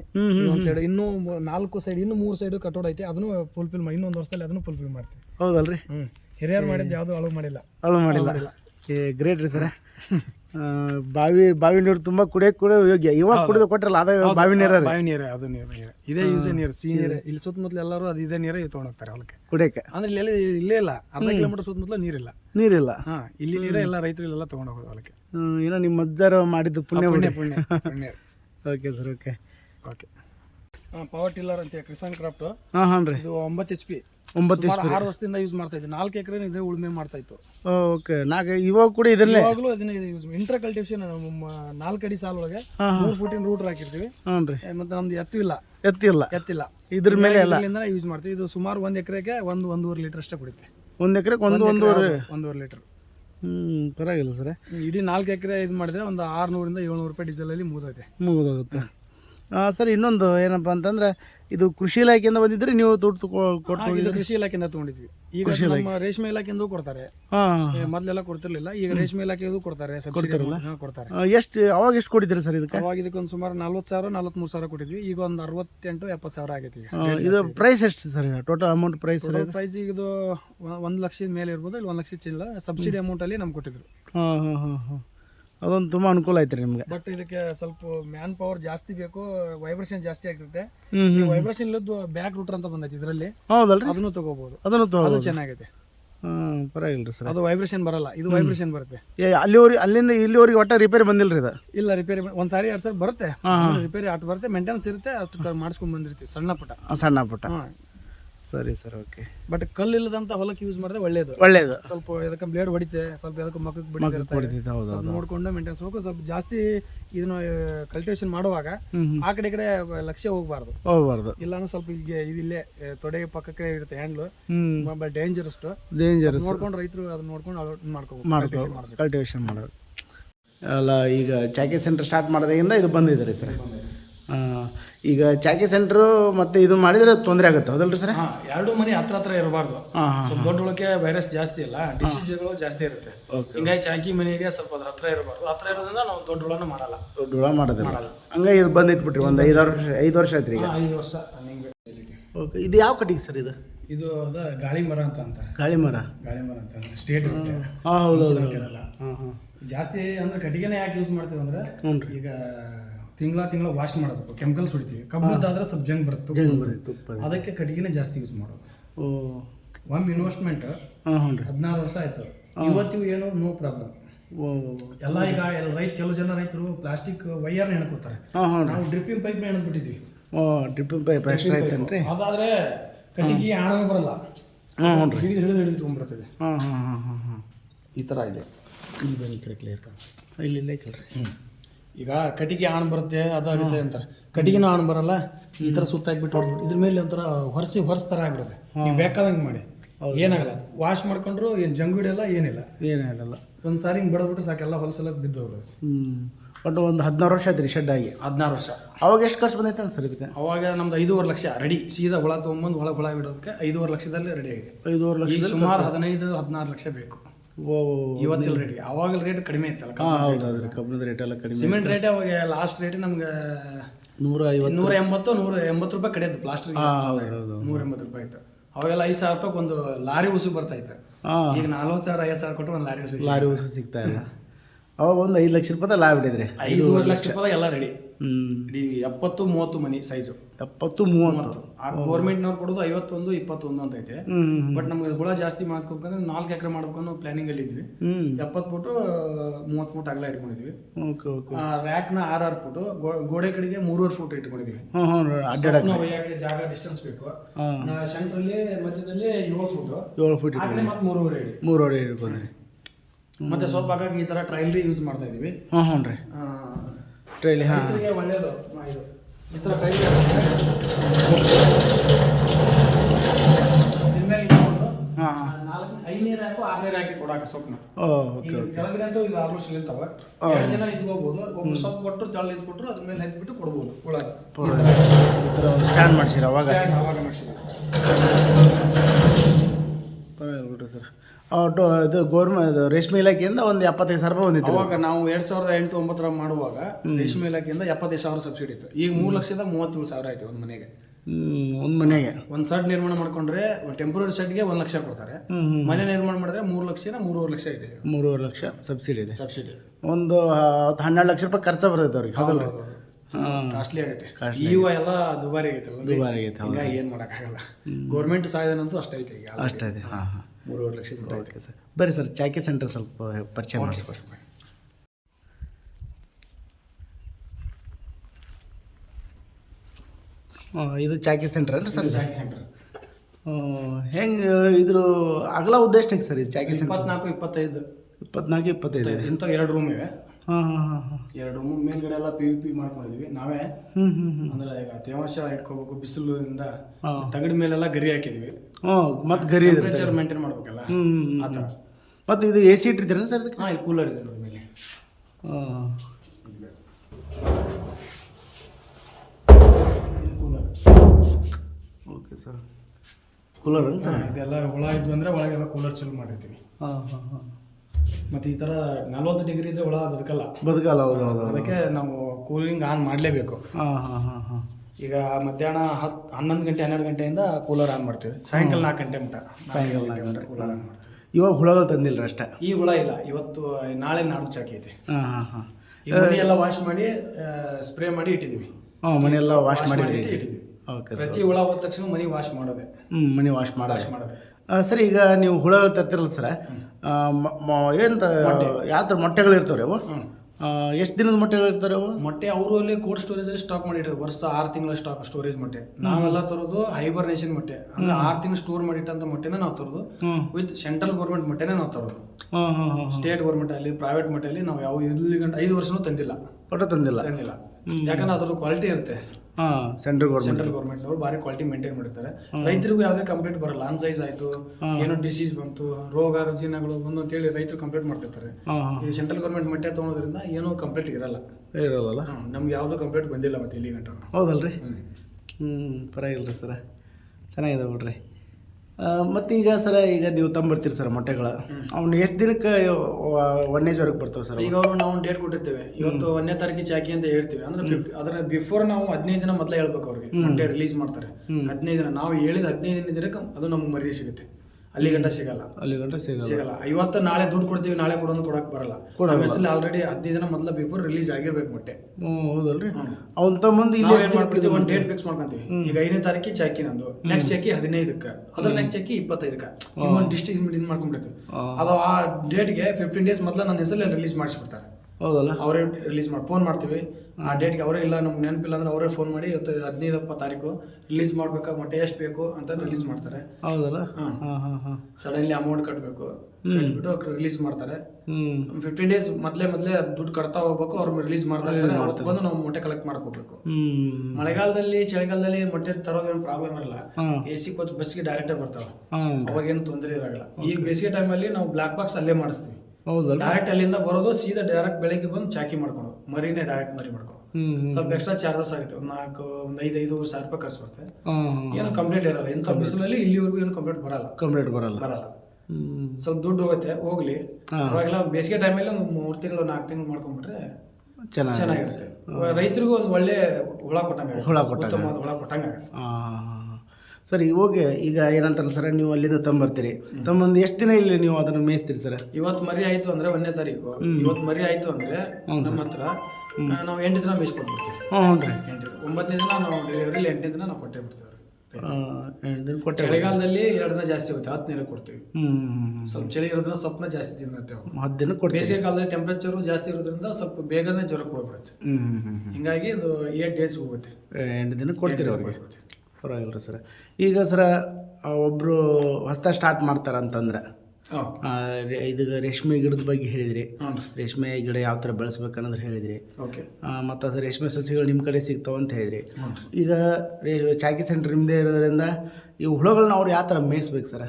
ಒಂದು ಸೈಡ್ ಇನ್ನೂ ನಾಲ್ಕು ಸೈಡ್ ಇನ್ನು ಮೂರು ಸೈಡ್ ಕಟ್ಟೋಡ ಐತಿ. ಅದನ್ನು ಫುಲ್ಫಿಲ್ ಮಾಡಿ ಇನ್ನೊಂದು ವರ್ಷದಲ್ಲಿ ಅದನ್ನು ಫುಲ್ಫಿಲ್ ಮಾಡ್ತೀವಿ ಹೌದಲ್ರಿ? ಹ್ಞೂ ಹಿರಿಯರು ಮಾಡಿದ್ದು ಯಾವುದು ಅಳು ಮಾಡಿಲ್ಲ. ಅಳು ಮಾಡಿಲ್ಲ. ಏ ಗ್ರೇಟ್ ರೀ ಸರ್. ಬಾವಿ ಬಾವಿ ನೀರು ತುಂಬ ಕುಡಿಯೋಕೆ ಕೂಡ ಯೋಗ್ಯ. ಇವಾಗ ಕುಡಿದು ಕೊಟ್ರಲ್ಲ ಅದೇ ಬಾವಿ ನೀರ ಬಾವಿ ನೀರೇ ಅದು ನೀರು ನೀರು. ಇದೇ ಯೂಸ್ ನೀರು ಸಿಹಿ ನೀರೇ. ಇಲ್ಲಿ ಸುತ್ತಮುತ್ತಲು ಎಲ್ಲರೂ ಅದು ಇದೇ ನೀರೇ ತೊಗೊಂಡೋಗ್ತಾರೆ ಹೊಲಕ್ಕೆ. ಕುಡಿಯೋಕೆ ಅಂದ್ರೆ ಇಲ್ಲಿ ಇಲ್ಲೇ ಇಲ್ಲ. ಅರ್ಧ ಕಿಲೋಮೀಟರ್ ಸುತ್ತಮುತ್ತಲು ನೀರಿಲ್ಲ. ನೀರಿಲ್ಲ. ಹಾಂ ಇಲ್ಲಿ ನೀರೇ ಎಲ್ಲ ರೈತರು ಇಲ್ಲೆಲ್ಲ ತೊಗೊಂಡು ಹೋಗೋದು ಹೊಲಕ್ಕೆ. ಏನೋ ನಿಮ್ಮ ಮಜ್ಜಾರು ಮಾಡಿದ್ದು ಪುಣ್ಯ ಪುಣ್ಯ ಪುಣ್ಯ ಪುಣ್ಯ. Okay sir okay okay power tiller ಅಂತ ಕ್ರಿಸಾನ್ ಕ್ರಾಫ್ಟ್ ಹಾಂ ಹಾಂ ರೀ ಇದು ಒಂಬತ್ತು ಎಚ್ ಪಿ ಒಂಬತ್ತು ಸುಮಾರು ಆರು ವರ್ಷದಿಂದ ಯೂಸ್ ಮಾಡ್ತಾ ಇದ್ದೆ ನಾಲ್ಕು ಎಕರೆ ಇದೇ ಉಳುಮೆ ಮಾಡ್ತಾ ಇತ್ತು. ಓಕೆ. ನಾಲ್ಕು ಇವಾಗ ಕೂಡ ಇದನ್ನೇ? ಇವಾಗಲೂ ಅದನ್ನ ಯೂಸ್ ಇಂಟರ್ ಕಲ್ಟಿವೇಶನ್ ನಾಲ್ಕು ಅಡಿ ಸಾಲ ಒಳಗೆ ಮೂರು ಫುಟಿನ ರೂಟ್ ಹಾಕಿರ್ತೀವಿ. ಹ್ಞೂ ರೀ. ಮತ್ತೆ ನಮ್ದು ಎತ್ತು ಇಲ್ಲ. ಎತ್ತಿಲ್ಲ. ಎತ್ತಿಲ್ಲ. ಇದ್ರ ಮೇಲೆ ಎಲ್ಲ? ಯೂಸ್ ಮಾಡ್ತೀವಿ. ಇದು ಸುಮಾರು ಒಂದು ಎಕರೆಗೆ ಒಂದು ಒಂದೂವರೆ ಲೀಟರ್ ಅಷ್ಟೇ ಕುಡಿತೆ ಒಂದು ಎಕರೆಗೆ ಒಂದು ಒಂದೂವರೆ? ಒಂದೂವರೆ ಲೀಟರ್ ಹ್ಞೂ ಪರವಾಗಿಲ್ಲ ಸರ್. ಇಡೀ ನಾಲ್ಕು ಎಕರೆ ಇದು ಮಾಡಿದ್ರೆ ಒಂದು ಆರುನೂರಿಂದ ಏಳ್ನೂರು ರೂಪಾಯಿ ಡೀಸೆಲಲ್ಲಿ ಮುಗಿದೈತೆ ಮುಗಿದೋಗುತ್ತೆ. ಸರ್ ಇನ್ನೊಂದು ಏನಪ್ಪ ಅಂತಂದ್ರೆ ಇದು ಕೃಷಿ ಇಲಾಖೆಯಿಂದ ಬಂದಿದ್ರೆ ನೀವು ದುಡ್ಡು ಕೊಟ್ಟು ಇದು ಕೃಷಿ ಇಲಾಖೆಯಿಂದ ತೊಗೊಂಡಿದ್ವಿ. ಈಗ ನಮ್ಮ ರೇಷ್ಮೆ ಇಲಾಖೆಯಿಂದ ಕೊಡ್ತಾರೆ. ಏ, ಮೊದ್ಲೆಲ್ಲ ಕೊಡ್ತಿರ್ಲಿಲ್ಲ. ಈಗ ರೇಷ್ಮೆ ಇಲಾಖೆದು ಕೊಡ್ತಾರೆ ಸಬ್ಸಿಡಿ ಹಾ, ಕೊಡ್ತಾರೆ. ಎಷ್ಟು ಅವಾಗ ಎಷ್ಟು ಕೊಟ್ಟಿದ್ದೀರಿ ಸರ್ ಇದಕ್ಕೆ? ಅವಾಗ ಇದಕ್ಕೊಂದು ಸುಮಾರು ನಲ್ವತ್ತು ಸಾವಿರ ನಲ್ವತ್ಮೂರು ಸಾವಿರ ಕೊಟ್ಟಿದ್ವಿ. ಈಗ ಒಂದು ಅರವತ್ತೆಂಟು ಎಪ್ಪತ್ತು ಸಾವಿರ ಆಗೈತಿ ಈಗ. ಆ, ಇದು ಪ್ರೈಸ್ ಎಷ್ಟು sir total amount price sir price ಈಗ ಇದು ಒಂದು ಒಂದ್ ಲಕ್ಷದ ಮೇಲೆ ಇರ್ಬೋದು ಇಲ್ಲಿ ಒಂದು ಲಕ್ಷ ಚಿಲ್ಲ. ಸಬ್ಸಿಡಿ ಅಮೌಂಟ್ ಅಲ್ಲಿ ನಮ್ಗೆ ಕೊಟ್ಟಿದ್ರು. ಹಾಂ ಹಾಂ ಹಾಂ ಹಾಂ. ಅದೊಂದು ತುಂಬಾ ಅನುಕೂಲ ಐತ್ರಿ ನಿಮ್ಗೆ. ಬಟ್ ಇದಕ್ಕೆ ಸ್ವಲ್ಪ ಮ್ಯಾನ್ ಪವರ್ ಜಾಸ್ತಿ ಬೇಕು ವೈಬ್ರೇಷನ್ ಜಾಸ್ತಿ ಆಗಿರುತ್ತೆ ವೈಬ್ರೇಷನ್ ಇಲ್ಲದ್ದು ಬ್ಯಾಕ್ ರೂಟರ್ ಅಂತ ಬಂದೈತಿ ಇದರಲ್ಲಿ. ಹೌದಲ್ರಿ? ಅದನ್ನು ತಗೋಬಹುದು ಅದನ್ನು ಅದು ಚೆನ್ನಾಗಿದೆ ಚೆನ್ನಾಗೈತೆ. ಹಾಂ ಪರವಾಗಿಲ್ಲ ಸರ್. ಅದು ವೈಬ್ರೇಷನ್ ಬರಲ್ಲ. ಇದು ವೈಬ್ರೇಷನ್ ಬರುತ್ತೆ. ಏ ಅಲ್ಲಿವರೆಗೆ ಅಲ್ಲಿಂದ ಇಲ್ಲಿವರೆಗೆ ಒಟ್ಟ ರಿಪೇರಿ ಬಂದಿಲ್ಲ ರೀ ಇದು? ಇಲ್ಲ ರಿಪೇರಿ ಒಂದ್ ಸಾರಿ ಎರಡ್ ಸಾರಿ ಬರುತ್ತೆ. ರಿಪೇರಿ ಅಷ್ಟು ಬರುತ್ತೆ ಮೇಂಟೆನೆನ್ಸ್ ಇರುತ್ತೆ ಅಷ್ಟು ಮಾಡಿಸ್ಕೊಂಡ್ ಬಂದಿರ್ತೀವಿ ಸಣ್ಣ ಪುಟ್ಟ. ಆ, ಸಣ್ಣ ಪುಟ್ಟ. ಹಾ. ಸರಿ ಸರ್ ಓಕೆ ಬಟ್ ಕಲ್ಲಿಲ್ಲದಂತ ಹೊಲಕ್ಕೆ ಯೂಸ್ ಮಾಡಿದ್ರೆ ಒಳ್ಳೇದು. ಒಳ್ಳೇದು. ಸ್ವಲ್ಪ ಅದಕ್ಕೆ ಬ್ಲೇಡ್ ಹೊಡಿತೆ ಸ್ವಲ್ಪ ಅದಕ್ಕೆ ಮಕ್ಕಕ್ಕೆ ಬಿಡಿಸಿರ್ತಾರೆ ಹೌದು ನೋಡ್ಕೊಂಡು ಮೇಂಟೆನ್ಸ್ ಹೋಗು ಸ್ವಲ್ಪ ಜಾಸ್ತಿ ಇದನ್ನ ಕಲ್ಟಿವೇಶನ್ ಮಾಡುವಾಗ ಆ ಕಡೆ ಕಡೆ ಲಕ್ಷ್ಯ ಹೋಗಬಾರ್ದು. ಹೋಗ್ಬಾರ್ದು. ಇಲ್ಲಾಂದ್ರೆ ಸ್ವಲ್ಪ ಈಗ ಇದಿಲ್ಲೇ ತೊಡೆ ಪಕ್ಕಕ್ಕೆ ಇರುತ್ತೆ ಹ್ಯಾಂಡ್ಲು ಡೇಂಜರಸ್ ಡೇಂಜರಸ್ ನೋಡ್ಕೊಂಡು ರೈತರು ಅದನ್ನ ನೋಡ್ಕೊಂಡು ಅಲೌಟ್ ಮಾಡ್ಕೋಬೇಕು. ಕಲ್ಟಿವೇಶನ್ ಮಾಡೋದು ಅಲ್ಲ ಈಗ ಚಾಕಿ ಸೆಂಟರ್ ಸ್ಟಾರ್ಟ್ ಮಾಡಿದಾಗಿಂದ ಇದು ಬಂದಿದೆ ರೀ ಸರ್. ಈಗ ಚಾಕಿ ಸೆಂಟ್ರು ಮತ್ತೆ ಇದು ಮಾಡಿದ್ರೆ ತೊಂದರೆ ಆಗುತ್ತೆ ಹೌದಲ್ರಿ ಸರ್? ಹಾ ಎರಡು ಮನೆ ಹತ್ರ ಹತ್ರ ಇರಬಾರ್ದು. ಹಾಂ ಹಾಂ ಸ್ವಲ್ಪ ದೊಡ್ಡ ಒಳಗೆ ವೈರಸ್ ಜಾಸ್ತಿ ಇಲ್ಲ ಡಿಸೀಸ್ಗಳು ಜಾಸ್ತಿ ಇರುತ್ತೆ. ಹಿಂಗಾಗಿ ಚಾಕಿ ಮನೆಗೆ ಸ್ವಲ್ಪ ಅದ್ರ ಹತ್ರ ಇರಬಾರ್ದು. ಹತ್ರ ಇರೋದ್ರಿಂದ ನಾವು ದೊಡ್ಡ ಹುಳನ ಮಾಡಲ್ಲ. ದೊಡ್ಡ ಹುಳ ಮಾಡೋದಿಲ್ಲ. ಹಂಗಾಗಿ ಇದು ಬಂದಿಟ್ಬಿಟ್ರಿ ಒಂದು ಐದು ವರ್ಷ ಐದು ವರ್ಷ ಆಯ್ತು ಈಗ. ಐದು ವರ್ಷ ಓಕೆ ಇದು ಯಾವ ಕಟ್ಟಿಗೆ ಸರ್ ಇದು? ಇದು ಅದ ಗಾಳಿ ಮರ ಅಂತ ಅಂತಾರೆ ಗಾಳಿ ಮರ. ಗಾಳಿ ಮರ ಅಂತ ಸ್ಟೇಟ್ ಇರುತ್ತೆ. ಹಾಂ ಹೌದು ಹೌದು ಹಾಕಿರಲ್ಲ. ಹಾಂ ಹಾಂ. ಜಾಸ್ತಿ ಅಂದ್ರೆ ಕಟ್ಟಿಗೆನೇ ಯಾಕೆ ಯೂಸ್ ಮಾಡ್ತೀವಿ ಅಂದ್ರೆ ಈಗ ತಿಂಗಳ ತಿಂಗಳ ವಾಶ್ ಮಾಡೋದು ಕೆಮಿಕಲ್ಸ್ ಹೊಡಿತೀವಿ. ಕಬ್ಬದ್ದಾದ್ರೆ ಸ್ವಲ್ಪ ಜಂಗ್ ಬರುತ್ತೆ ಅದಕ್ಕೆ ಕಟ್ಟಿಗೆನೇ ಜಾಸ್ತಿ ಯೂಸ್ ಮಾಡೋದು. ಓ. ಒಮ್ಮೆ ಇನ್ವೆಸ್ಟ್ಮೆಂಟ್ ಹ್ಞೂ ಹದಿನಾರು ವರ್ಷ ಆಯ್ತು. ಇವತ್ತಿಗೂ ಏನು ನೋ ಪ್ರಾಬ್ಲಮ್ ಓ. ಎಲ್ಲ ಈಗ ಎಲ್ಲ ರೈತ ಕೆಲವು ಜನ ರೈತರು ಪ್ಲಾಸ್ಟಿಕ್ ವೈಯರ್ನ ಹೆಣ್ಕೋತಾರೆ. ನಾವು ಡ್ರಿಪ್ಪಿಂಗ್ ಪೈಪ್ ಹೆಣ್ಬಿಟ್ಟಿದ್ವಿ ಡ್ರಿಪ್ಪಿಂಗ್ ಪೈಪ್ ಎಕ್ಸ್ಟ್ರಾ ಐತೇನ್ರಿ? ಅದಾದ್ರೆ ಕಟ್ಟಿಗೆ ಹಣ ಬರಲ್ಲ. ಹಾಂ ಹ್ಞೂ ಹಿಡಿದು ಹಿಡಿದು ಹಿಡಿದು ತೊಗೊಂಡ್ಬರ್ತದೆ. ಹಾಂ ಹಾಂ ಹಾಂ ಹಾಂ ಹಾಂ. ಈ ಥರ ಇದೆ. ಇಲ್ಲಿ ಬನ್ನಿ ಈ ಕಡೆ ಕ್ಲಿಯರ್ ಇಲ್ಲಿ ಇಲ್ಲೇ ಕೇಳ್ರಿ. ಈಗ ಕಟ್ಟಿಗೆ ಆಣ್ ಬರುತ್ತೆ ಅದಾಗುತ್ತೆ ಅಂತಾರೆ. ಕಟ್ಟಿಗೆನೂ ಆಣ್ ಬರಲ್ಲ ಈ ಥರ ಸುತ್ತ ಹಾಕ್ಬಿಟ್ಟು ಹೊಡೆದು ಇದ್ರ ಮೇಲೆ ಒಂಥರ ಹೊರಸಿ ಹೊರಸ್ ಥರ ಆಗ್ಬಿಡುತ್ತೆ. ನೀವು ಬೇಕಾದಂಗೆ ಮಾಡಿ. ಏನಾಗಲ್ಲ ವಾಶ್ ಮಾಡ್ಕೊಂಡ್ರು ಏನು ಜಂಗು ಹಿಡಿಯಲ್ಲ ಏನಿಲ್ಲ. ಏನೂ ಹೇಳಲ್ಲ ಒಂದು ಸಾರಿ ಹಿಂಗೆ ಬಡದ್ಬಿಟ್ಟು ಸಾಕೆಲ್ಲ ಹೊಲಸೆಲ್ಲ ಬಿದ್ದು ಹೋಗ್ಬಿಡುತ್ತೆ. ಹ್ಞೂ ಬಟ್ ಒಂದು ಹದಿನಾರು ವರ್ಷ ಆಯ್ತು ರೀ ಶೆಡ್ ಆಗಿ. ಹದಿನಾರು ವರ್ಷ. ಅವಾಗ ಎಷ್ಟು ಖರ್ಚು ಬಂದೈತೆ ಅಂತ ಇದಕ್ಕೆ? ಅವಾಗ ನಮ್ದು ಐದೂವರೆ ಲಕ್ಷ ರೆಡಿ ಸೀದಾ ಹುಳ ತೊಗೊಂಬಂದು ಒಳಗೆ ಹುಳ ಬಿಡೋದಕ್ಕೆ ಐದೂವರೆ ಲಕ್ಷದಲ್ಲಿ ರೆಡಿ ಆಗಿದೆ. ಐದೂವರೆ ಲಕ್ಷ ಸುಮಾರು ಹದಿನೈದು ಹದಿನಾರು ಲಕ್ಷ ಬೇಕು. ಓ ಇವತ್ತಿಲ್ಲ ರೇಟ್ ಅವಾಗ ರೇಟ್ ಕಡಿಮೆ ಇತ್ತಲ್ಲ ಹಾಂ ಹೌದು ಹೌದು ರೀ ಕಬ್ಬಿಣದ ರೇಟ್ ಎಲ್ಲ ಕಡಿಮೆ ಸಿಮೆಂಟ್ ರೇಟ್ ಅವಾಗ ಲಾಸ್ಟ್ ರೇಟ್ ನಮ್ಗೆ ನೂರ ಐವತ್ತು ನೂರ ಎಂಬತ್ತು ನೂರ ಎಂಬತ್ತು ರೂಪಾಯಿ ಕಡಿಯೋದು ಪ್ಲಾಸ್ಟಿಕ್ ಹಾಂ ಹೌದು ಹೌದು ನೂರ ಎಂಬತ್ತು ರೂಪಾಯಿ ಇತ್ತು. ಅವಾಗೆಲ್ಲ ಐದು ಸಾವಿರ ರೂಪಾಯಿ ಒಂದು ಲಾರಿ ಉಸು ಬರ್ತಾ ಇತ್ತು. ಈಗ ನಾಲ್ವತ್ತು ಸಾವಿರ ಐದು ಸಾವಿರ ಕೊಟ್ಟು ಒಂದು ಲಾರಿ ಉಸು ಲಾರಿ ಉಸು ಸಿಗ್ತಾ ಇಲ್ಲ. ಅವಾಗ ಒಂದು ಐದು ಲಕ್ಷ ರೂಪಾಯಿ ಲಾಭ ಹಿಡಿದ್ರಿ ಐದೂವರೆ ಲಕ್ಷ ರೂಪಾಯಿ ಎಲ್ಲ ರೆಡಿ ಹ್ಞೂ ಎಪ್ಪತ್ತು ಮೂವತ್ತು ಮನಿ ಸೈಜು ಎಪ್ಪತ್ತು ಮೂವತ್ತು. ಆ ಗೌರ್ಮೆಂಟ್ನವ್ರು ಕೊಡೋದು ಐವತ್ತೊಂದು ಇಪ್ಪತ್ತೊಂದು ಅಂತ ಐತೆ. ಬಟ್ ನಮ್ಗೆ ಹುಳ ಜಾಸ್ತಿ ಮಾಡ್ಸ್ಬೇಕಂದ್ರೆ ನಾಲ್ಕು ಎಕರೆ ಮಾಡ್ಬೇಕು ಪ್ಲಾನಿಂಗ್ ಅಲ್ಲಿ ಇದ್ವಿ. ಎಪ್ಪತ್ತು ಫುಟು ಮೂವತ್ತು ಫುಟ್ ಅಗಲ ಇಟ್ಕೊಂಡಿದ್ವಿ. Okay okay. ನ ಆರ್ ಆರ್ ಫುಟ್ ಗೋಡೆ ಕಡೆಗೆ ಮೂರುವರೆ ಫುಟ್ ಇಟ್ಕೊಂಡಿದ್ವಿ. ಒಯ್ಯಕ್ಕೆ ಜಾಗ ಡಿಸ್ಟೆನ್ಸ್ ಬೇಕು. ಸೆಂಟ್ರಲ್ಲಿ ಮಧ್ಯದಲ್ಲಿ ಏಳು ಫುಟ್. ಏಳು ಫುಟ್ ಮತ್ತೆ ಮೂರುವರೆ ಅಡಿ ಮೂರು ಅಡಿ ಇಟ್ಕೊಂಡ್ರಿ ಮತ್ತೆ ಸ್ವಲ್ಪ ಹಾಗಾಗಿ ಈ ತರ ಟ್ರೈಲ್ ಯೂಸ್ ಮಾಡ್ತಾ ಇದೀವಿ ಹ್ಞೂ ಹ್ಞೂ ರೀ. ಟ್ರೈಲಿ ಹಾಂ ಇದು. ಈ ಇಟ್ಕೊಂಡು ಹಾಂ. ನಾಲ್ಕು ಓ ಈಗ ಓಕೆ. ಕೆಳಗಡೆ ಆಲ್ಮೋಸ್ಟ್ ಎರಡು ಜನ ಇದ್ಕೋಬೋದು. ಒಬ್ಬ ಸೊಪ್ಪು ಕೊಟ್ಟರು ತೆಳ್ಳು ಇದ್ಕೊಟ್ರು ಅದ್ರ ಮೇಲೆ ಹಾಕ್ಬಿಟ್ಟು ಕೊಡ್ಬೋದು. ಸ್ಕ್ಯಾನ್ ಮಾಡಿಸಿರ ಅವಾಗ? ಅವಾಗ ಮಾಡ್ಸಿರ. ಪರವಾಗಿಲ್ಲ ಬಿಡ್ರಿ ಸರ್. ಟು ಇದು ಗೋರ್ಮೆ ಇದು ರೇಷ್ಮೆ ಇಲಾಖೆಯಿಂದ ಒಂದು ಎಪ್ಪತ್ತೈದು ಸಾವಿರ ರೂಪಾಯಿ ಬಂದಿತ್ತು. ಅವಾಗ ನಾವು ಎರಡು ಸಾವಿರದ ಎಂಟು ಒಂಬತ್ತರ ಮಾಡುವಾಗ ರೇಷ್ಮೆ ಇಲಾಖೆಯಿಂದ ಎಪ್ಪತ್ತೈದು ಸಾವಿರ ಸಬ್ಸಿಡಿ ಇತ್ತು. ಈಗ ಮೂರು ಲಕ್ಷದ ಮೂವತ್ತೇಳು ಸಾವಿರ ಆಯ್ತು ಒಂದು ಮನೆಗೆ. ಒಂದು ಮನೆಗೆ. ಒಂದು ಸೆಡ್ ನಿರ್ಮಾಣ ಮಾಡ್ಕೊಂಡ್ರೆ ಟೆಂಪ್ರರಿ ಸೆಟ್ಗೆ ಒಂದು ಲಕ್ಷ ಕೊಡ್ತಾರೆ. ಮನೆ ನಿರ್ಮಾಣ ಮಾಡಿದ್ರೆ ಮೂರು ಲಕ್ಷನ ಮೂರುವರೆ ಲಕ್ಷ ಇದೆ. ಮೂರುವರೆ ಲಕ್ಷ ಸಬ್ಸಿಡಿ ಇದೆ. ಸಬ್ಸಿಡಿ ಒಂದು ಹತ್ತು ಹನ್ನೆರಡು ಲಕ್ಷ ರೂಪಾಯಿ ಖರ್ಚು ಬರ್ತೈತೆ ಅವ್ರಿಗೆ ಹೌದಲ್ಲ ಹಾಂ. ಕಾಸ್ಟ್ಲಿ ಆಗುತ್ತೆ ಈಗ ಎಲ್ಲ ದುಬಾರಿ ಆಗೈತೆ ದುಬಾರಿ ಆಗೈತೆ ಹೌದು. ಏನು ಮಾಡೋಕ್ಕಾಗಲ್ಲ. ಗೌರ್ಮೆಂಟ್ ಸಹಾಯಧನಂತೂ ಅಂತೂ ಐತೆ ಈಗ. ಅಷ್ಟೈತೆ ಹಾಂ ಹಾಂ. ಮೂರುವರೆ ಲಕ್ಷ ಮಟ್ಟ ಓಕೆ ಸರ್. ಬರ್ರಿ ಸರ್ ಚಾಕಿ ಸೆಂಟರ್ ಸ್ವಲ್ಪ ಪರಿಚಯ ಮಾಡಿ ಹಾಂ, ಇದು ಚಾಕಿ ಸೆಂಟರ್ ಅಲ್ರಿ ಸರ್? ಚಾಕಿ ಸೆಂಟರ್. ಹೆಂಗೆ ಇದ್ರ ಅಗಲ ಉದ್ದೇಶ ಹೆಂಗೆ ಸರ್ ಇದು ಚಾಕಿ ಸೆಂಟರ್? ಇಪ್ಪತ್ನಾಲ್ಕು ಇಪ್ಪತ್ತೈದು. ಇಪ್ಪತ್ನಾಲ್ಕು ಇಪ್ಪತ್ತೈದು ಇಂಥ ಎರಡು ರೂಮ್ ಇವೆ. ಎರಡು ರೂಮ್ ಮೇಲ್ಗಡೆ ಎಲ್ಲ ಪಿ ಯು ಪಿ ಮಾಡ್ಕೊಂಡಿದ್ವಿ ನಾವೇ ಅಂದ್ರೆ ಈಗ ತೇವಾಂಶ ಇಟ್ಕೋಬೇಕು ಬಿಸಿಲಿಂದ ಇಂದ ತಗಡ ಮೇಲೆಲ್ಲ ಗರಿ ಹಾಕಿದ್ವಿ. ಮತ್ತು ಗರಿ ಟೆಂಪರೇಚರ್ ಮೇಂಟೈನ್ ಮಾಡ್ಬೇಕಲ್ಲ? ಹ್ಞೂ ಆ ಥರ. ಮತ್ತು ಇದು ಎ ಸಿ ಇಟ್ಟಿರ್ತೀರ ಸರ್ ಇದಕ್ಕೆ ಹಾಂ ಕೂಲರ್ ಇದೆ ನೋಡಿ ಮೇಲೆ. Okay sir. Cooler sir? ಇದೆಲ್ಲ ಹುಳ ಇದ್ವು ಅಂದ್ರೆ ಒಳಗೆಲ್ಲ ಕೂಲರ್ ಚಲೋ ಮಾಡಿರ್ತೀವಿ. ಹಾಂ ಹಾಂ ಹಾಂ. ಮತ್ತೆ ಈ ಥರ ನಲ್ವತ್ತು ಡಿಗ್ರಿ ಇದ್ರೆ ಒಳ ಬದುಕಲ್ಲ. ಬದುಕಲ್ಲ ಹೌದು ಹೌದು ಹೌದು. ಅದಕ್ಕೆ ನಾವು ಕೂಲಿಂಗ್ ಆನ್ ಮಾಡಲೇಬೇಕು. ಹಾಂ ಹಾಂ ಹಾಂ ಹಾಂ. ಈಗ ಮಧ್ಯಾಹ್ನ ಹತ್ತು ಹನ್ನೊಂದು ಗಂಟೆ ಹನ್ನೆರಡು ಗಂಟೆಯಿಂದ ಕೂಲರ್ ಆನ್ ಮಾಡ್ತೀವಿ. ಸಾಯಂಕಾಲ ನಾಲ್ಕು ಗಂಟೆ ಮಟ್ಟ. ಸಾಯಂಕಾಲ ನಾಲ್ಕು ಗಂಟೆ. ಕೂಲರ್ ಆನ್ ಮಾಡ್ತೀವಿ. ಇವಾಗ ಹುಳಗಳು ತಂದಿಲ್ಲ ಅಷ್ಟೇ? ಈ ಹುಳ ಇಲ್ಲ. ಇವತ್ತು ನಾಳೆ ನಾಡು ಚಾಕಿ ಐತಿ. ಹಾಂ ಹಾಂ ಈ ವಾಶ್ ಮಾಡಿ ಸ್ಪ್ರೇ ಮಾಡಿ ಇಟ್ಟಿದ್ದೀವಿ ಹಾಂ ಮನೆಯೆಲ್ಲ ವಾಶ್ ಮಾಡಿ ಇಟ್ಟಿದ್ದೀವಿ ಓಕೆ ಪ್ರತಿ ಹುಳ ಹೋದ ತಕ್ಷಣ ಮನೆ ವಾಶ್ ಮಾಡೋದೆ. ಹ್ಞೂ ಮನೆ ವಾಶ್ ಮಾಡಿ ವಾಶ್ ಮಾಡೋದೆ. ಸರ್ ಈಗ ನೀವು ಹುಳಗಳು ತರ್ತಿರಲ್ಲ ಸರ್. ಏನು ಯಾವ ಥರ ಮೊಟ್ಟೆಗಳು ಇರ್ತವೆ ಅವು. ಎಷ್ಟು ದಿನದ ಮೊಟ್ಟೆಗಳು ಇರ್ತಾರೆ ಅವು? ಮೊಟ್ಟೆ ಅವರು ಅಲ್ಲಿ ಕೋಲ್ಡ್ ಸ್ಟೋರೇಜ್ ಅಲ್ಲಿ ಸ್ಟಾಕ್ ಮಾಡಿಟ್ಟಿದ್ರು. ವರ್ಷ ಆರು ತಿಂಗಳ ಸ್ಟಾಕ್ ಸ್ಟೋರೇಜ್ ಮೊಟ್ಟೆ. ನಾವೆಲ್ಲ ತರೋದು ಹೈಬರ್ನೇಷನ್ ಮೊಟ್ಟೆ. ಅಂದ್ರೆ ಆರು ತಿಂಗಳು ಸ್ಟೋರ್ ಮಾಡಿಟ್ಟಂತ ಮೊಟ್ಟೆನ ನಾವು ತರೋದು. ವಿತ್ ಸೆಂಟ್ರಲ್ ಗೌರ್ಮೆಂಟ್ ಮೊಟ್ಟೆನೇ ನಾವು ತರೋದು. ಸ್ಟೇಟ್ ಗೌರ್ಮೆಂಟ್ ಅಲ್ಲಿ ಪ್ರೈವೇಟ್ ಮೊಟ್ಟೆಯಲ್ಲಿ ನಾವು ಯಾವ ಇಲ್ಲಿ ಗಂಟೆ ಐದು ವರ್ಷನೂ ತಂದಿಲ್ಲ. ಒಟ್ಟು ತಂದಿಲ್ಲ. ತಂದಿಲ್ಲ. ಯಾಕಂದ್ರೆ ಅದ್ರ ಕ್ವಾಲಿಟಿ ಇರುತ್ತೆ. ಸೆಂಟ್ರಲ್ ಗೌರ್ಮೆಂಟ್ ಸೆಂಟ್ರಲ್ ಗೌರ್ಮೆಂಟ್ ಅವರು ಭಾರಿ ಕ್ವಾಲಿಟಿ ಮೇಂಟೈನ್ ಮಾಡಿರ್ತಾರೆ. ರೈತರಿಗೂ ಯಾವುದೇ ಕಂಪ್ಲೇಂಟ್ ಬರಲ್ಲ. ಅನ್ ಸೈಜ್ ಆಯ್ತು ಏನೋ ಡಿಸೀಸ್ ಬಂತು ರೋಗ ರುಜಿನಗಳು ಬಂದು ಅಂತೇಳಿ ರೈತರು ಕಂಪ್ಲೇಂಟ್ ಮಾಡ್ತಿರ್ತಾರೆ. ಈ ಸೆಂಟ್ರಲ್ ಗೌರ್ಮೆಂಟ್ ಮಟ್ಟ ತೊಗೊಳೋದ್ರಿಂದ ಏನೋ ಕಂಪ್ಲೇಂಟ್ ಇರಲ್ಲ. ಇರಲ್ಲ ಹ್ಮ್, ನಮ್ಗೆ ಯಾವುದೋ ಕಂಪ್ಲೇಂಟ್ ಬಂದಿಲ್ಲ ಮತ್ತೆ ಇಲ್ಲಿ ಗಂಟ. ಹೌದಲ್ರಿ? ಹ್ಞೂ ಪರವಾಗಿಲ್ಲ ರೀ ಸರ. ಚೆನ್ನಾಗಿದೆ ಬಿಡ್ರಿ. ಮತ್ತು ಈಗ ಸರ ಈಗ ನೀವು ತಂಬರ್ತೀರಿ ಸರ್ ಮೊಟ್ಟೆಗಳು. ಅವ್ನು ಎಷ್ಟು ದಿನಕ್ಕೆ ಒಂದೇ ಜ್ವರಕ್ಕೆ ಬರ್ತಾವೆ ಸರ್ ಈಗ ಅವರು ನಾವು ಡೇಟ್ ಕೊಟ್ಟಿರ್ತೇವೆ. ಇವತ್ತು ಒಂದನೇ ತಾರೀಕಿಗೆ ಚಾಕಿ ಅಂತ ಹೇಳ್ತೀವಿ. ಅಂದ್ರೆ ಫಿಫ್ಟಿ ಅದರ ಬಿಫೋರ್ ನಾವು ಹದಿನೈದು ದಿನ ಮೊದಲೇ ಹೇಳ್ಬೇಕು ಅವ್ರಿಗೆ. ಮೊಟ್ಟೆ ರಿಲೀಸ್ ಮಾಡ್ತಾರೆ. ಹದಿನೈದು ದಿನ. ನಾವು ಹೇಳಿದ ಹದಿನೈದು ದಿನಕ್ಕೆ ಅದು ನಮ್ಗೆ ಮರ್ಯಾದೆ ಸಿಗುತ್ತೆ. ಅಲ್ಲಿ ಗಂಟ ಸಿಗಲ್ಲ. ಅಲ್ಲಿ ಗಂಟೆ ಸಿಗಲ್ಲ. ಸಿಗಲ್ಲ. ಇವತ್ತು ನಾಳೆ ದುಡ್ಡು ಕೊಡ್ತೀವಿ ನಾಳೆ ಕೊಡೋದು ಕೊಡಕ್ ಬರಲ್ಲ. ನಮ್ಮ ಹೆಸರಲ್ಲಿ ಆಲ್ರೆಡಿ ಹದಿನೈದು ದಿನ ಮೊದಲ ಬಿಫೋರ್ ರಿಲೀಸ್ ಆಗಿರ್ಬೇಕು ಮೊಟ್ಟೆ. ಹ್ಞೂ ಹೌದಲ್ರಿ? ಅವ್ನ ತಮ್ಮಂದು ಇಲ್ಲಿ ಒಂದು ಡೇಟ್ ಫಿಕ್ಸ್ ಮಾಡ್ಕೊಂತೀವಿ. ಈಗ ಐದನೇ ತಾರೀಕಿ ಚಾಕಿ ನಂದು. ನೆಕ್ಸ್ಟ್ ಚಾಕಿ ಹದಿನೈದಕ್ಕೆ. ಅದ್ರ ನೆಕ್ಸ್ಟ್ ಚಾಕಿ ಇಪ್ಪತ್ತೈದಕ್ಕೆ. ಇನ್ನೊಂದು ಡಿಸ್ಟ್ರಿಕ್ಟ್ ಇನ್ ಮಾಡ್ಕೊಂಡ್ಬಿಡ್ತೀವಿ ಅದು ಆ ಡೇಟ್ಗೆ ಫಿಫ್ಟೀನ್ ಡೇಸ್ ಮೊದಲ ನನ್ನ ಹೆಸರಲ್ಲಿ ರಿಲೀಸ್ ಮಾಡಿಸ್ಬಿಡ್ತಾರೆ. ಹೌದಲ್ಲ? ಅವರೇ ರಿಲೀಸ್ ಮಾಡಿ ಫೋನ್ ಮಾಡ್ತೀವಿ. ಆ ಡೇಟ್ಗೆ ಅವರೇ ಇಲ್ಲ ನಮ್ಗೆ ನೆನಪಿಲ್ಲ ಅಂದ್ರೆ ಅವರೇ ಫೋನ್ ಮಾಡಿ ಇವತ್ತು ಹದಿನೈದಪ್ಪ ತಾರೀಕು ರಿಲೀಸ್ ಮಾಡ್ಬೇಕಾ ಮೊಟ್ಟೆ ಎಷ್ಟು ಬೇಕು ಅಂತ ರಿಲೀಸ್ ಮಾಡ್ತಾರೆ. ಹೌದಲ್ಲ? ಸಡನ್ಲಿ ಅಮೌಂಟ್ ಕಟ್ಟಬೇಕು ಕಟ್ಬಿಟ್ಟು ರಿಲೀಸ್ ಮಾಡ್ತಾರೆ. ಫಿಫ್ಟೀನ್ ಡೇಸ್ ಮೊದಲೇ ಮೊದಲೇ ದುಡ್ಡು ಕಟ್ತಾ ಹೋಗ್ಬೇಕು ಅವ್ರು ರಿಲೀಸ್ ಮಾಡ್ತಾರೆ ಬಂದು ನಾವು ಮೊಟ್ಟೆ ಕಲೆಕ್ಟ್ ಮಾಡ್ಕೋಬೇಕು. ಮಳೆಗಾಲದಲ್ಲಿ ಚಳಿಗಾಲದಲ್ಲಿ ಮೊಟ್ಟೆ ತರೋದೇನು ಪ್ರಾಬ್ಲಮ್ ಇರಲ್ಲ ಎ ಸಿ ಕೋಚ್ ಬಸ್ಗೆ ಡೈರೆಕ್ಟೇ ಬರ್ತಾವೆ. ಅವಾಗೇನು ತೊಂದರೆ ಇರಲ್ಲ. ಈಗ ಬೇಸಿಗೆ ಟೈಮಲ್ಲಿ ನಾವು ಬ್ಲಾಕ್ ಬಾಕ್ಸ್ ಅಲ್ಲೇ ಮಾಡಿಸ್ತೀವಿ. ಹೌದಲ್ಲ ಡೈರೆಕ್ಟ್ ಅಲ್ಲಿಂದ ಬರೋದು ಸೀದಾ ಡೈರೆಕ್ಟ್ ಬೆಳಗ್ಗೆ ಬಂದು ಚಾಕಿ ಮಾಡ್ಕೊಂಡು ಮರಿನೇ ಡೈರೆಕ್ಟ್ ಮರಿ ಮಾಡ್ಕೊಂಡು ಸ್ವಲ್ಪ ಎಕ್ಸ್ಟ್ರಾ ಚಾರ್ಜಸ್ ಆಗುತ್ತೆ. ಒಂದು ನಾಲ್ಕು ಒಂದು ಐದು ಐದು ಸಾವಿರ ರೂಪಾಯಿ ಖರ್ಚು ಬರುತ್ತೆ. ಏನು ಕಂಪ್ಲೀಟ್ ಇರಲ್ಲ. ಇಂಥ ಬಿಸಿಲಲ್ಲಿ ಇಲ್ಲಿವರೆಗೂ ಏನು ಕಂಪ್ಲೀಟ್ ಬರಲ್ಲ. ಕಂಪ್ಲೀಟ್ ಬರಲ್ಲ. ಬರಲ್ಲ. ಸ್ವಲ್ಪ ದುಡ್ಡು ಹೋಗುತ್ತೆ. ಹೋಗ್ಲಿ. ಹಾ. ಪರವಾಗಿಲ್ಲ ಬೇಸಿಗೆ ಟೈಮಲ್ಲಿ ಒಂದು ಮೂರು ತಿಂಗಳು ನಾಲ್ಕು ತಿಂಗಳು ಮಾಡ್ಕೊಂಡ್ಬಿಟ್ರೆ ಚೆನ್ನಾಗಿ ಚೆನ್ನಾಗಿರುತ್ತೆ. ರೈತರಿಗೂ ಒಂದು ಒಳ್ಳೆ ಹುಳ ಕೊಟ್ಟಂಗೆ ಹುಳ ಕೊಟ್ಟಂಗೆ. ಹುಳ ಕೊಟ್ಟಂಗೆ ಸರಿ ಹೋಗಿ ಈಗ ಏನಂತಾರಲ್ಲ ಸರ್ ನೀವು ಅಲ್ಲಿಂದ ತಂಬರ್ತೀರಿ ತಮ್ಮೊಂದು ಎಷ್ಟು ದಿನ ಇಲ್ಲಿ ನೀವು ಅದನ್ನು ಮೇಯಿಸ್ತೀರಿ ಸರ್? ಇವತ್ತು ಮರಿ ಆಯಿತು ಅಂದರೆ ಒಂದನೇ ತಾರೀಕು. ಇವತ್ತು ಮರಿ ಆಯಿತು ಅಂದರೆ ನಮ್ಮ ಹತ್ರ ನಾವು ಎಂಟು ದಿನ ಮೇಯಿಸ್ಕೊಟ್ಬಿಡ್ತೀವಿ ಹ್ಞೂ ಹ್ಞೂ ರೀ. ಎಂಟು ಒಂಬತ್ತನೇ ದಿನ ನಾವು ಡೆಲಿವರಿಲಿ ಎಂಟನೇ ದಿನ ನಾವು ಕೊಟ್ಟೇ ಬಿಡ್ತೀವಿ. ಎಂಟು ದಿನ ಕೊಟ್ಟೆ ಚಳಿಗಾಲದಲ್ಲಿ ಎರಡು ದಿನ ಜಾಸ್ತಿ ಹೋಗುತ್ತೆ ಹತ್ತು ನೀರು ಕೊಡ್ತೀವಿ. ಹ್ಞೂ ಸ್ವಲ್ಪ ಚಳಿ ಇರೋದ್ರಿಂದ ಸ್ವಪ್ನ ಜಾಸ್ತಿ ತಿನ್ನುತ್ತೆ ಹತ್ತು ದಿನ ಕೊಡ್ತೀವಿ ಬೇಸಿಗೆ ಕಾಲದಲ್ಲಿ ಟೆಂಪ್ರೇಚರು ಜಾಸ್ತಿ ಇರೋದ್ರಿಂದ ಸ್ವಲ್ಪ ಬೇಗನೆ ಜ್ವರಕ್ಕೆ ಹೋಗ್ಬಿಡುತ್ತೆ. ಹಿಂಗಾಗಿ ಇದು ಏಟ್ ಡೇಸ್ ಹೋಗುತ್ತೆ. ಎಂಟು ದಿನ ಕೊಡ್ತೀರಿ ಅವ್ರಿಗೆ. ಪರವಾಗಿಲ್ಲ ರೀ ಸರ್. ಈಗ ಸರ ಒಬ್ಬರು ಹೊಸ್ತ ಸ್ಟಾರ್ಟ್ ಮಾಡ್ತಾರೆ ಅಂತಂದ್ರೆ ಇದು ರೇಷ್ಮೆ ಗಿಡದ ಬಗ್ಗೆ ಹೇಳಿದ್ರಿ. ರೇಷ್ಮೆ ಗಿಡ ಯಾವ ಥರ ಬೆಳೆಸ್ಬೇಕನ್ನೋದು ಹೇಳಿದ್ರಿ. ಓಕೆ. ಮತ್ತು ಅದು ರೇಷ್ಮೆ ಸಸಿಗಳು ನಿಮ್ಮ ಕಡೆ ಸಿಗ್ತಾವೆ ಅಂತ ಹೇಳಿದ್ರಿ. ಈಗ ರೇ ಚಾಕಿ ಸೆಂಟ್ರ್ ನಿಮ್ಮದೇ ಇರೋದ್ರಿಂದ ಈ ಹುಳಗಳನ್ನ ಅವ್ರು ಯಾವ ಥರ ಮೇಯಿಸ್ಬೇಕು ಸರ್?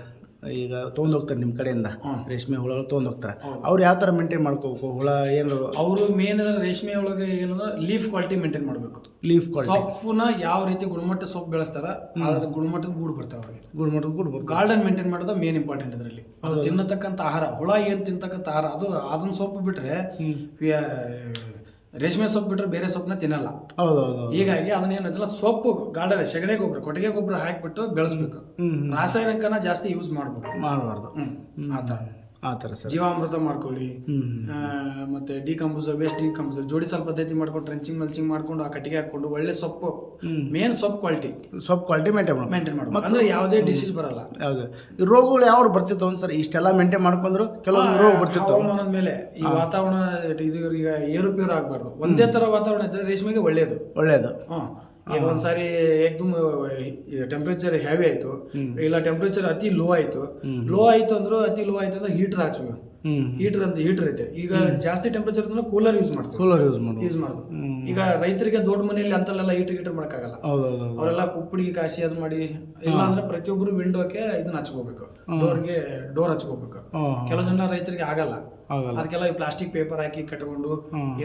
ಈಗ ತೊಗೊಂಡೋಗ್ತಾರೆ ನಿಮ್ಮ ಕಡೆಯಿಂದ. ರೇಷ್ಮೆ ಹುಳಗಳು ತೊಗೊಂಡೋಗ್ತಾರೆ ಅವ್ರು ಯಾವ ಥರ ಮೇಂಟೈನ್ ಮಾಡ್ಕೋಬೇಕು? ಹುಳ ಏನು ಅವರು ಮೇನ್ ರೇಷ್ಮೆ ಒಳಗೆ ಏನಂದ್ರೆ ಲೀಫ್ ಕ್ವಾಲಿಟಿ ಮೇಂಟೈನ್ ಮಾಡಬೇಕು. ಲೀಫ್ ಕ್ವಾಲಿಟಿ ಸೊಪ್ಪುನ ಯಾವ ರೀತಿ ಗುಣಮಟ್ಟ ಸೊಪ್ಪು ಬೆಳೆಸ್ತಾರ ಅದ್ರ ಗುಣಮಟ್ಟದ ಗೂಡು ಬರ್ತಾವೆ ಅವ್ರಿಗೆ. ಗುಣಮಟ್ಟದ ಕೊಡ್ಬೇಕು ಗಾರ್ಡನ್ ಮೇಂಟೈನ್ ಮಾಡೋದು ಮೇನ್ ಇಂಪಾರ್ಟೆಂಟ್ ಇದರಲ್ಲಿ. ಅದು ತಿನ್ನತಕ್ಕಂಥ ಆಹಾರ ಹುಳ ಏನು ತಿಂತಕ್ಕಂಥ ಆಹಾರ ಅದು ಅದನ್ನ ಸೊಪ್ಪು ಬಿಟ್ರೆ ವ್ಯ- ರೇಷ್ಮೆ ಸೊಪ್ಪು ಬಿಟ್ಟರೆ ಬೇರೆ ಸೊಪ್ಪನ್ನ ತಿನ್ನಲ್ಲ. ಹೌದೌದು ಹೌದು ಹೌದು ಹೀಗಾಗಿ ಅದನ್ನ ಏನಂತಲ್ಲ ಸೊಪ್ಪು ಗಾರ್ಡನ್ ಸೆಗಣಿ ಗೊಬ್ಬರ ಕೊಟ್ಟಿಗೆ ಗೊಬ್ಬರ ಹಾಕಿಬಿಟ್ಟು ಬೆಳೆಸ್ಬೇಕು. ರಾಸಾಯನಿಕನ ಜಾಸ್ತಿ ಯೂಸ್ ಮಾಡ್ಬೇಕು ಮಾಡಬಾರ್ದು. ಹ್ಮ್ ಆ ಥರ. ಆ ಥರ ಸರ್. ಜೀವಾಮೃತ ಮಾಡ್ಕೊಳ್ಳಿ. ಮತ್ತೆ ಡಿಕಂಪೋಸರ್ ವೇಸ್ಟ್ ಡಿಕಂಪೋಸರ್ ಸ್ವಲ್ಪ ಪದ್ಧತಿ ಮಾಡ್ಕೊಂಡು ಟ್ರೆಂಚಿಂಗ್ ಮಲ್ಚಿಂಗ್ ಮಾಡ್ಕೊಂಡು ಆ ಕಟ್ಟಿಗೆ ಹಾಕೊಂಡು ಒಳ್ಳೆ ಸೊಪ್ಪು ಮೇನ್ ಸೊಪ್ಪು ಕ್ವಾಲಿಟಿ ಸೊಪ್ಪು ಕ್ವಾಲಿಟಿ ಮೇಂಟೈನ್ ಮಾಡಿ ಮೇಂಟೈನ್ ಮಾಡ್ಬೇಕು. ಅಂದ್ರೆ ಯಾವುದೇ ಡಿಸೀಸ್ ಬರಲ್ಲ. ಯಾವುದು ಈ ರೋಗಗಳು ಯಾವ ಬರ್ತಿತ್ತು ಸರ್ ಇಷ್ಟೆಲ್ಲ ಮೇಂಟೈನ್ ಮಾಡ್ಕೊಂಡ್ರು ಕೆಲವೊಂದು ರೋಗ ಬರ್ತಿತ್ತು ಹವಾಮಾನದ ಮೇಲೆ ಈ ವಾತಾವರಣ ಇದು ಈಗ ಏರುಪೇರು ಆಗಬಾರ್ದು. ಒಂದೇ ತರ ವಾತಾವರಣ ಇದ್ರೆ ರೇಷ್ಮೆಗೆ ಒಳ್ಳೆಯದು ಒಳ್ಳೆಯದು ಈಗ ಒಂದ್ಸಾರಿ ಏಕ್ದಮ್ ಟೆಂಪ್ರೇಚರ್ ಹ್ಯಾವಿ ಆಯ್ತು. ಇಲ್ಲ ಟೆಂಪ್ರೇಚರ್ ಅತಿ ಲೋ ಆಯ್ತು. ಲೋ ಆಯ್ತು ಅಂದ್ರೆ ಅತಿ ಲೋ ಆಯ್ತು ಅಂದ್ರೆ ಹೀಟರ್ ಹಾಕ್ಸ್ಬೇಕು. ಹೀಟರ್ ಅಂತ ಹೀಟರ್ ಐತೆ. ಈಗ ಜಾಸ್ತಿ ಟೆಂಪರೇಚರ್ ಅಂದ್ರೆ ಕೂಲರ್ ಯೂಸ್ ಮಾಡ್ತೀವಿ. ಕೂಲರ್ ಯೂಸ್ ಮಾಡಿ ಯೂಸ್ ಮಾಡೋದು. ಈಗ ರೈತರಿಗೆ ದೊಡ್ಡ ಮನೆಯಲ್ಲಿ ಅಂತಲ್ಲೆಲ್ಲ ಹೀಟರ್ ಗೀಟರ್ ಮಾಡಕ್ಕಾಗಲ್ಲ. ಅವರೆಲ್ಲ ಕುಪ್ಪಡಿಗೆ ಕಾಶಿ ಅದು ಮಾಡಿ ಇಲ್ಲ ಅಂದ್ರೆ ಪ್ರತಿಯೊಬ್ಬರು ವಿಂಡೋಕ್ಕೆ ಇದನ್ನ ಹಚ್ಕೋಬೇಕು. ಡೋರ್ಗೆ ಡೋರ್ ಹಚ್ಕೋಬೇಕು. ಕೆಲವು ಜನ ರೈತರಿಗೆ ಆಗಲ್ಲ. ಅದಕ್ಕೆಲ್ಲ ಈ ಪ್ಲಾಸ್ಟಿಕ್ ಪೇಪರ್ ಹಾಕಿ ಕಟ್ಕೊಂಡು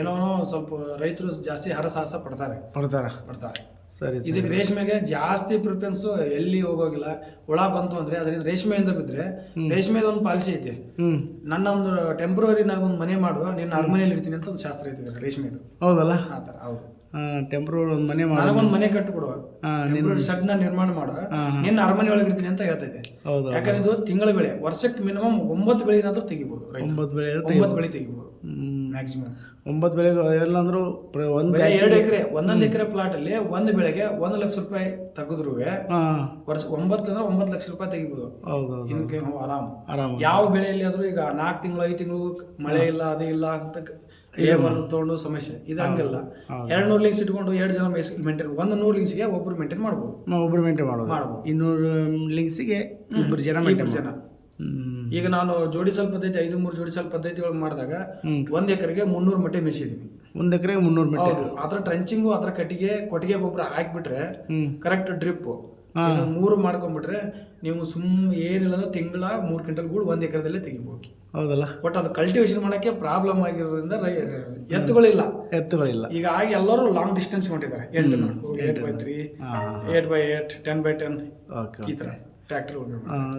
ಏನೋ ಸ್ವಲ್ಪ ರೈತರು ಜಾಸ್ತಿ ಹರಸಾಹಸ ಪಡ್ತಾರೆ. ಪಡ್ತಾರೆ. ಪಡ್ತಾರೆ. ಸರಿ ಇದಕ್ಕೆ ರೇಷ್ಮೆಗೆ ಜಾಸ್ತಿ ಪ್ರಿಫರೆನ್ಸ್ ಎಲ್ಲಿ ಹೋಗೋಗಿಲ್ಲ. ಹುಳ ಬಂತು ಅಂದ್ರೆ ಅದರಿಂದ ರೇಷ್ಮೆಯಿಂದ ಬಿದ್ರೆ ರೇಷ್ಮೆದ ಒಂದು ಪಾಲಿಸಿ ಐತೆ. ನನ್ನ ಒಂದು ಟೆಂಪ್ರವರಿ ನನಗೊಂದು ಮನೆ ಮಾಡುವ ನಿನ್ನ ಅರಮನೆಯಲ್ಲಿ ಇರ್ತೀನಿ ಅಂತ ಒಂದು ಶಾಸ್ತ್ರ ಐತೆ ರೇಷ್ಮೆದು. ಹೌದಲ್ಲ? ಆ ಥರ ಹೌದು. ಟೆಂಪ್ರರಿ ಒಂದು ಮನೆ ಮಾಡಿ. ನನಗೊಂದು ಮನೆ ಕಟ್ಟಿಕೊಡುವ ಹಾಂ ಶೆಡ್ನ ನಿರ್ಮಾಣ ಮಾಡು. ನಿನ್ನ ಅರಮನೆ ಇರ್ತೀನಿ ಅಂತ ಹೇಳ್ತೈತೆ ಹೌದು ಯಾಕಂದ್ರೆ ಇದು ತಿಂಗಳ ಬೆಳೆ. ವರ್ಷಕ್ಕೆ ಮಿನಿಮಮ್ ಒಂಬತ್ತು ಬೆಳೆನಾದ್ರೂ ತೆಗಿಬಹುದು ರೈತ ಒಂಬತ್ತು ಬೆಳೆ ಒಂಬತ್ತು ಬೆಳೆ ತೆಗಿಬಹುದು ಮ್ಯಾಕ್ಸಿಮಮ್ ಒಂಬತ್ತು ಬೆಳೆ ಎಲ್ಲ ಅಂದ್ರು ಒಂದು ಎರಡು ಎಕರೆ ಒಂದೊಂದು ಎಕರೆ ಪ್ಲಾಟ್ ಅಲ್ಲಿ ಒಂದು ಬೆಳೆಗೆ ಒಂದು ಲಕ್ಷ ರೂಪಾಯಿ ತೆಗೆದ್ರು ಹಾಂ. ವರ್ಷ ಒಂಬತ್ತು ಅಂದ್ರೆ ಒಂಬತ್ತು ಲಕ್ಷ ರೂಪಾಯಿ ತೆಗಿಬಹುದು ಹೌದು ಹೌದು. ಇದಕ್ಕೆ ಆರಾಮ್. ಆರಾಮ. ಯಾವ ಬೆಳೆಯಲ್ಲಿ ಆದ್ರೂ ಈಗ ನಾಲ್ಕು ತಿಂಗಳು ಐದು ತಿಂಗಳು ಮಳೆ ಇಲ್ಲ ಅದೇ ಇಲ್ಲ ಅಂತ ತಗೊಂಡು ಸಮಸ್ಯೆ ಇದು ಹಂಗಲ್ಲ. ಎರಡು ನೂರು ಲಿಂಕ್ಸ್ ಇಟ್ಕೊಂಡು ಎರಡು ಜನ ಮೇಂಟೈನ್ ಒಂದು ನೂರು ಲಿಂಕ್ಸ್ಗೆ ಒಬ್ರು ಮೇಂಟೈನ್ ಮಾಡ್ಬೋದು. ಒಬ್ರು ಮೇಂಟೈನ್ ಮಾಡೋದು ಮಾಡ್ಬೋದು. ಇನ್ನೂರು ಲಿಂಕ್ಸಿಗೆ ಇಬ್ಬರು ಜನ ಮೇಂಟೈನ್ ಜನ. ಈಗ ನಾನು ಜೋಡಿಸಲ್ ಪದ್ಧತಿ ಐದು ಮೂರು ಜೋಡಿಸಲ್ ಪದ್ಧತಿ ಒಳಗೆ ಮಾಡಿದಾಗ ಒಂದ್ ಎಕರೆಗೆ ಮುನ್ನೂರು ಮಟ್ಟೆ ಮೇಯಿಸಿದೀನಿ. ಒಂದು ಎಕರೆಗೆ ಮುನ್ನೂರು ಮಟ್ಟಿ. ಆತರ ಟ್ರೆಂಚಿಂಗು ಆತರ ಕಟ್ಟಿಗೆ ಕೊಟ್ಟಿಗೆ ಗೊಬ್ಬರ ಹಾಕ್ಬಿಟ್ರೆ. ಕರೆಕ್ಟ್ ಡ್ರಿಪ್ ಮೂರು ಮಾಡ್ಕೊಂಡ್ಬಿಟ್ರೆ ನೀವು ಸುಮ್ ಏನಿಲ್ಲ ಅಂದ್ರೆ ತಿಂಗಳ ಮೂರು ಕ್ವಿಂಟಲ್ ಕೂಡ ಒಂದ್ ಎಕರೆದಲ್ಲೇ ತೆಗಿಬೋದು. ಹೌದಲ್ಲ? ಬಟ್ ಅದು ಕಲ್ಟಿವೇಶನ್ ಮಾಡಕ್ಕೆ ಪ್ರಾಬ್ಲಮ್ ಆಗಿರೋದ್ರಿಂದ ಎತ್ತುಗಳಿಲ್ಲ. ಎತ್ತುಗಳಿಲ್ಲ. ಈಗ ಆಗಿ ಎಲ್ಲರೂ ಲಾಂಗ್ ಡಿಸ್ಟೆನ್ಸ್ ಹೊಂಟಿದ್ದಾರೆ. ಎಂಟು ನಾಲ್ಕು eight by three eight by eight ten by ten ಈ ತರ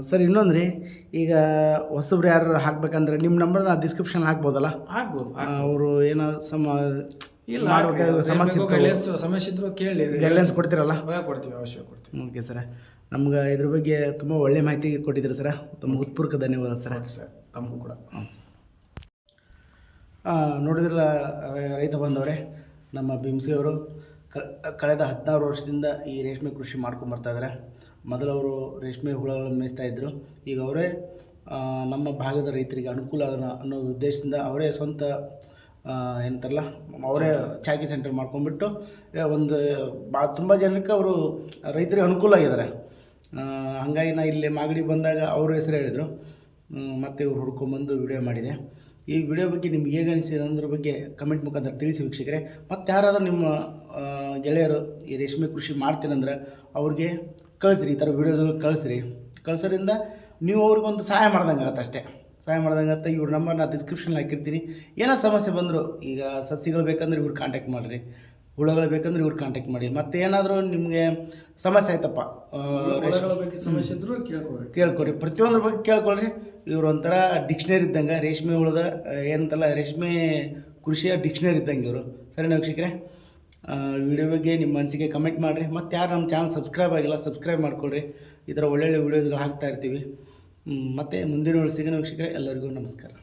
ಸರ್ ಇನ್ನೊಂದು ರೀ ಈಗ ಹೊಸಬ್ರು ಯಾರು ಹಾಕ್ಬೇಕಂದ್ರೆ ನಿಮ್ಮ ನಂಬರ್ನ ಡಿಸ್ಕ್ರಿಪ್ಷನ್ ಹಾಕ್ಬೋದಲ್ಲ? ಆಗ್ಬೋದು ಅವರು ಏನೋ ಸಮ ಇಲ್ಲ ಸಮಸ್ಯೆ. ಗೈಡ್ಲೈನ್ಸ್ ಸಮಸ್ಯೆ ಇದ್ರು ಕೇಳಿ. ಗೈಡ್ಲೈನ್ಸ್ ಕೊಡ್ತೀರಲ್ಲ? ಕೊಡ್ತೀವಿ ಅವಶ್ಯ ಕೊಡ್ತೀವಿ. Okay sir. ನಮ್ಗೆ ಇದ್ರ ಬಗ್ಗೆ ತುಂಬ ಒಳ್ಳೆ ಮಾಹಿತಿ ಕೊಟ್ಟಿದ್ದೀರಿ ಸರ್. ತುಂಬ ಉತ್ಪೂರ್ಕ ಧನ್ಯವಾದ ಸರ್. ಸರ್ ತಮಗೂ ಕೂಡ. ನೋಡಿದ್ರಲ್ಲ ರೈತ ಬಂದವರೇ ನಮ್ಮ ಬಿಮ್ಸಿ ಅವರು ಕಳೆದ ಹದಿನಾರು ವರ್ಷದಿಂದ ಈ ರೇಷ್ಮೆ ಕೃಷಿ ಮಾಡ್ಕೊಂಡು ಬರ್ತಾ ಇದ್ದಾರೆ ಮೊದಲು ಅವರು ರೇಷ್ಮೆ ಹುಳಗಳನ್ನು ಮೇಯಿಸ್ತಾ ಇದ್ದರು ಈಗ ಅವರೇ ನಮ್ಮ ಭಾಗದ ರೈತರಿಗೆ ಅನುಕೂಲ ಆಗೋಣ ಅನ್ನೋ ಉದ್ದೇಶದಿಂದ ಅವರೇ ಸ್ವಂತ ಏನಂತಾರಲ್ಲ, ಅವರೇ ಚಾಕಿ ಸೆಂಟರ್ ಮಾಡ್ಕೊಂಡ್ಬಿಟ್ಟು ಒಂದು ಭಾಳ ತುಂಬ ಜನಕ್ಕೆ ಅವರು ರೈತರಿಗೆ ಅನುಕೂಲ ಆಗಿದ್ದಾರೆ. ಹಂಗಾಗಿ ನಾ ಇಲ್ಲಿ ಮಾಗಡಿ ಬಂದಾಗ ಅವ್ರ ಹೆಸರು ಹೇಳಿದರು. ಮತ್ತೆ ಇವ್ರು ಹುಡ್ಕೊಂಬಂದು ವಿಡಿಯೋ ಮಾಡಿದೆ. ಈ ವಿಡಿಯೋ ಬಗ್ಗೆ ನಿಮ್ಗೆ ಹೇಗೆ ಅನಿಸಿದೆ ಅಂದ್ರ ಬಗ್ಗೆ ಕಮೆಂಟ್ ಮುಖಾಂತರ ತಿಳಿಸಿ ವೀಕ್ಷಕರೇ. ಮತ್ತು ಯಾರಾದರೂ ನಿಮ್ಮ ಗೆಳೆಯರು ಈ ರೇಷ್ಮೆ ಕೃಷಿ ಮಾಡ್ತೀನಂದ್ರೆ ಅವ್ರಿಗೆ ಕಳಿಸ್ರಿ ಈ ಥರ ವೀಡಿಯೋಸ್ಗಳು ಕಳಿಸ್ರಿ. ಕಳ್ಸೋದ್ರಿಂದ ನೀವು ಅವ್ರಿಗೊಂದು ಸಹಾಯ ಮಾಡ್ದಂಗೆ ಆಗತ್ತೆ ಅಷ್ಟೇ. ಸಹಾಯ ಮಾಡ್ದಂಗೆ ಆಗತ್ತೆ. ಇವ್ರ ನಂಬರ್ ನಾನು ಡಿಸ್ಕ್ರಿಪ್ಷನ್ ಹಾಕಿರ್ತೀನಿ. ಏನೋ ಸಮಸ್ಯೆ ಬಂದರು ಈಗ ಸಸಿಗಳು ಬೇಕಂದ್ರೆ ಇವ್ರು ಕಾಂಟ್ಯಾಕ್ಟ್ ಮಾಡಿರಿ. ಹುಳಗಳು ಬೇಕಂದ್ರೆ ಇವ್ರು ಕಾಂಟ್ಯಾಕ್ಟ್ ಮಾಡಿ. ಮತ್ತೆ ಏನಾದರೂ ನಿಮಗೆ ಸಮಸ್ಯೆ ಆಯ್ತಪ್ಪ ಬಗ್ಗೆ ಸಮಸ್ಯೆ ಇದ್ರು ಕೇಳ್ಕೊಳ್ರಿ. ಕೇಳ್ಕೊಳ್ರಿ. ಪ್ರತಿಯೊಂದ್ರ ಬಗ್ಗೆ ಕೇಳ್ಕೊಳ್ರಿ. ಇವ್ರು ಒಂಥರ ಡಿಕ್ಷನರಿ ಇದ್ದಂಗೆ ರೇಷ್ಮೆ ಹುಳದ ಏನಂತಲ್ಲ ರೇಷ್ಮೆ ಕೃಷಿಯ ಡಿಕ್ಷನರಿ ಇದ್ದಂಗೆ ಇವರು. ಸರಿನಾ ವೀಕ್ಷಕರೇ? ವಿಡಿಯೋ ಬಗ್ಗೆ ನಿಮ್ಮ ಮನಸ್ಸಿಗೆ ಕಮೆಂಟ್ ಮಾಡಿರಿ. ಮತ್ತು ಯಾರು ನಮ್ಮ ಚಾನಲ್ ಸಬ್ಸ್ಕ್ರೈಬ್ ಆಗಿಲ್ಲ ಸಬ್ಸ್ಕ್ರೈಬ್ ಮಾಡ್ಕೊಳ್ರಿ. ಈ ಥರ ಒಳ್ಳೊಳ್ಳೆ ವೀಡಿಯೋಸ್ಗಳು ಹಾಕ್ತಾ ಇರ್ತೀವಿ. ಮತ್ತು ಮುಂದಿನ ಸಿಗೋಣ ವೀಕ್ಷಕರೇ, ಎಲ್ಲರಿಗೂ ನಮಸ್ಕಾರ.